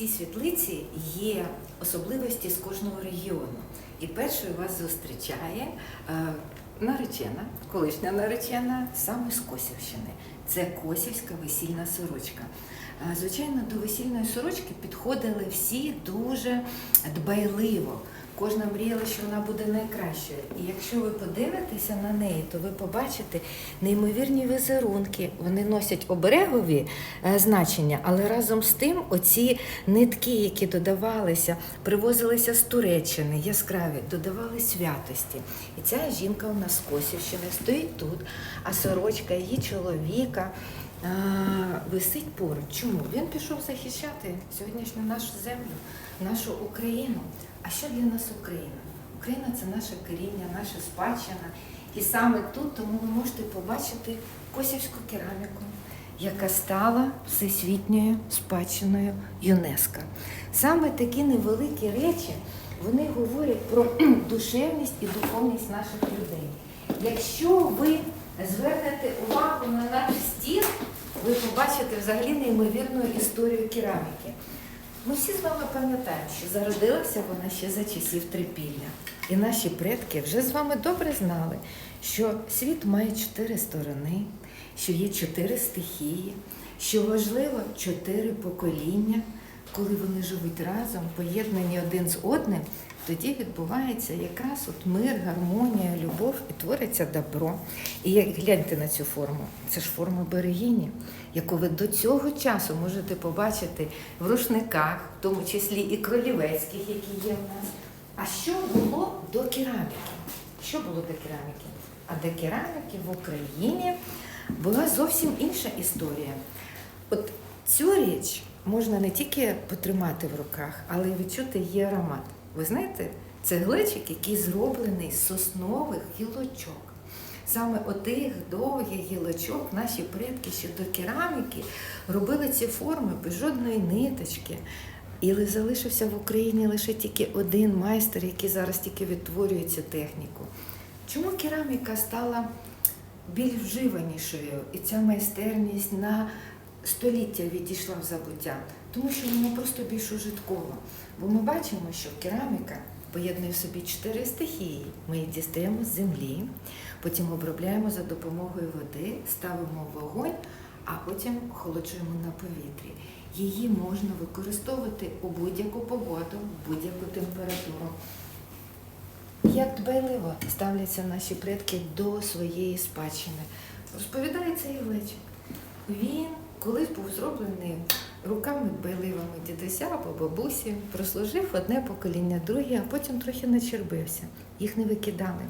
цій світлиці є особливості з кожного регіону. І першою вас зустрічає е, наречена, колишня наречена, саме з Косівщини. Це Косівська весільна сорочка. Е, Звичайно, до весільної сорочки підходили всі дуже дбайливо. Кожна мріяла, що вона буде найкращою. І якщо ви подивитеся на неї, то ви побачите неймовірні візерунки. Вони носять оберегові е, значення, але разом з тим оці нитки, які додавалися, привозилися з Туреччини, яскраві, додавали святості. І ця жінка у нас з Косівщини стоїть тут, а сорочка її чоловіка. Висить поруч. Чому? Він пішов захищати сьогоднішню нашу землю, нашу Україну. А що для нас Україна? Україна це наше коріння, наша спадщина. І саме тут тому ви можете побачити косівську кераміку, яка стала всесвітньою спадщиною ЮНЕСКО. Саме такі невеликі речі вони говорять про душевність і духовність наших людей. Якщо ви звернете увагу на наш стіл, ви побачите взагалі неймовірну історію кераміки. Ми всі з вами пам'ятаємо, що зародилася вона ще за часів трипілля. І наші предки вже з вами добре знали, що світ має чотири сторони, що є чотири стихії, що важливо чотири покоління. Коли вони живуть разом, поєднані один з одним, тоді відбувається якраз от мир, гармонія, любов і твориться добро. І як гляньте на цю форму, це ж форма берегині, яку ви до цього часу можете побачити в рушниках, в тому числі і кролівецьких, які є в нас. А що було до кераміки? Що було до кераміки? А до кераміки в Україні була зовсім інша історія. От цю річ можна не тільки потримати в руках, але й відчути її аромат. Ви знаєте, це глечик, який зроблений з соснових гілочок. Саме отих довгих гілочок наші предки ще до кераміки робили ці форми без жодної ниточки. І залишився в Україні лише тільки один майстер, який зараз тільки відтворює цю техніку. Чому кераміка стала більш вживанішою, і ця майстерність на століття відійшла в забуття? Тому що вона просто більш ужиткова. Бо ми бачимо, що кераміка поєднує в собі чотири стихії. Ми її дістаємо з землі, потім обробляємо за допомогою води, ставимо вогонь, а потім охолоджуємо на повітрі. Її можна використовувати у будь-яку погоду, в будь-яку температуру. Як дбайливо ставляться наші предки до своєї спадщини. Розповідає цей глечик. Він колись був зроблений руками дбайливими дідуся або бабусі, прослужив одне покоління, друге, а потім трохи начербився. Їх не викидали,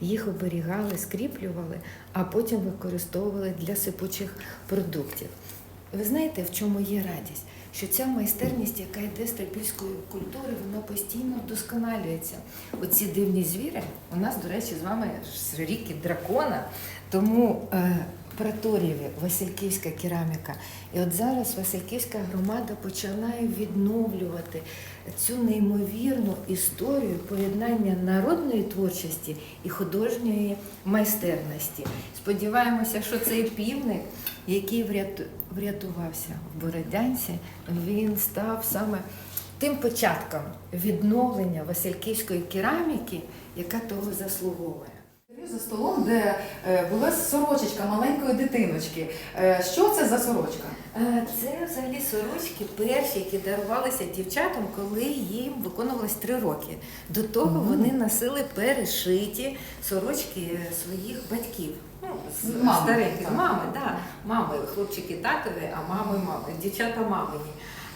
їх оберігали, скріплювали, а потім використовували для сипучих продуктів. Ви знаєте, в чому є радість? Що ця майстерність, яка йде з трипільської культури, вона постійно вдосконалюється. Оці дивні звіри, у нас, до речі, з вами ж ріки дракона, тому е, Праторєві, Васильківська кераміка. І от зараз Васильківська громада починає відновлювати цю неймовірну історію поєднання народної творчості і художньої майстерності. Сподіваємося, що цей півник, який врятувався в Бородянці, він став саме тим початком відновлення Васильківської кераміки, яка того заслуговує. За столом, де е, була сорочечка маленької дитиночки. Е, Що це за сорочка? Е, Це взагалі сорочки перші, які дарувалися дівчатам, коли їм виконувалось три роки. До того вони носили перешиті сорочки своїх батьків. Ну, з Мами, стареньких так. мами, да. мами, хлопчики татові, а мами мами, дівчата мамині.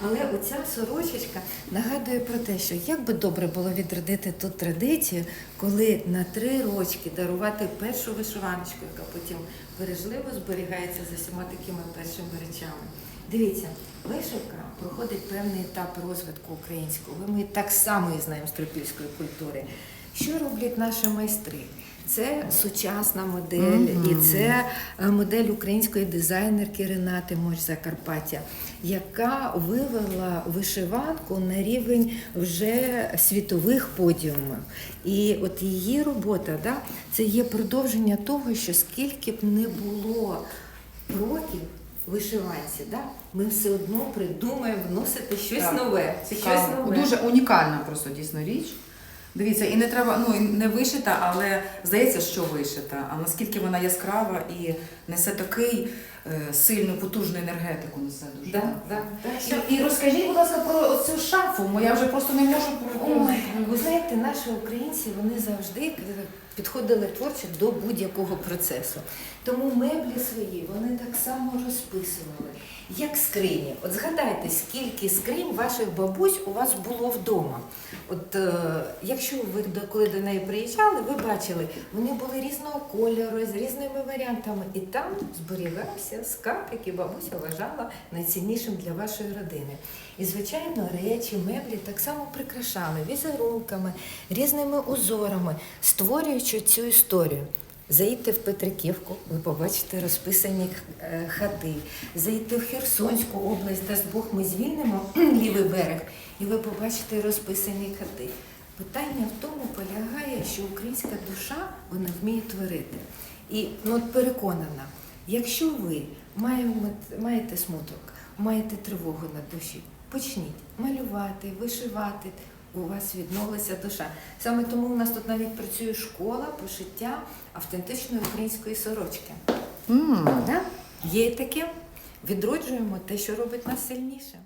Але оця сорочечка нагадує про те, що як би добре було відродити ту традицію, коли на три рочки дарувати першу вишиваночку, яка потім бережливо зберігається за всіма такими першими речами. Дивіться, вишивка проходить певний етап розвитку українського. Ми так само і знаємо з трипільської культури. Що роблять наші майстри? Це сучасна модель, Мгм. і це е, модель української дизайнерки Ренати Моч Закарпаття, яка вивела вишиванку на рівень вже світових подіумів. І от її робота, да, це є продовження того, що скільки б не було років, вишиванці, да, ми все одно придумаємо вносити щось Так, нове. Щось нове. Дуже унікальна просто дійсно річ. Дивіться, і не треба, ну і не вишита, але здається, що вишита. А наскільки вона яскрава і несе такий е, сильну, потужну енергетику несе дуже. Да, да, да. І, і розкажіть, будь ласка, про цю шафу, бо я вже просто не можу. Ой, ви знаєте, наші українці вони завжди підходили творчо до будь-якого процесу. Тому меблі свої вони так само розписували, як скрині. От згадайте, скільки скринь ваших бабусь у вас було вдома. От е, якщо ви до коли до неї приїжджали, ви бачили, вони були різного кольору, з різними варіантами, і там зберігався скарб, який бабуся вважала найціннішим для вашої родини. І, звичайно, речі, меблі так само прикрашали візерунками, різними узорами, створюючи цю історію. Заїдьте в Петриківку, ви побачите розписані е, хати. Заїдьте в Херсонську область, дасть Бог, ми звільнимо лівий берег, і ви побачите розписані хати. Питання в тому полягає, що українська душа вона вміє творити. І ну, от переконана, якщо ви маєте, маєте смуток, маєте тривогу на душі, почніть малювати, вишивати. У вас відновиться душа. Саме тому у нас тут навіть працює школа пошиття автентичної української сорочки. М. Да? Є таке. Відроджуємо те, що робить нас сильніше.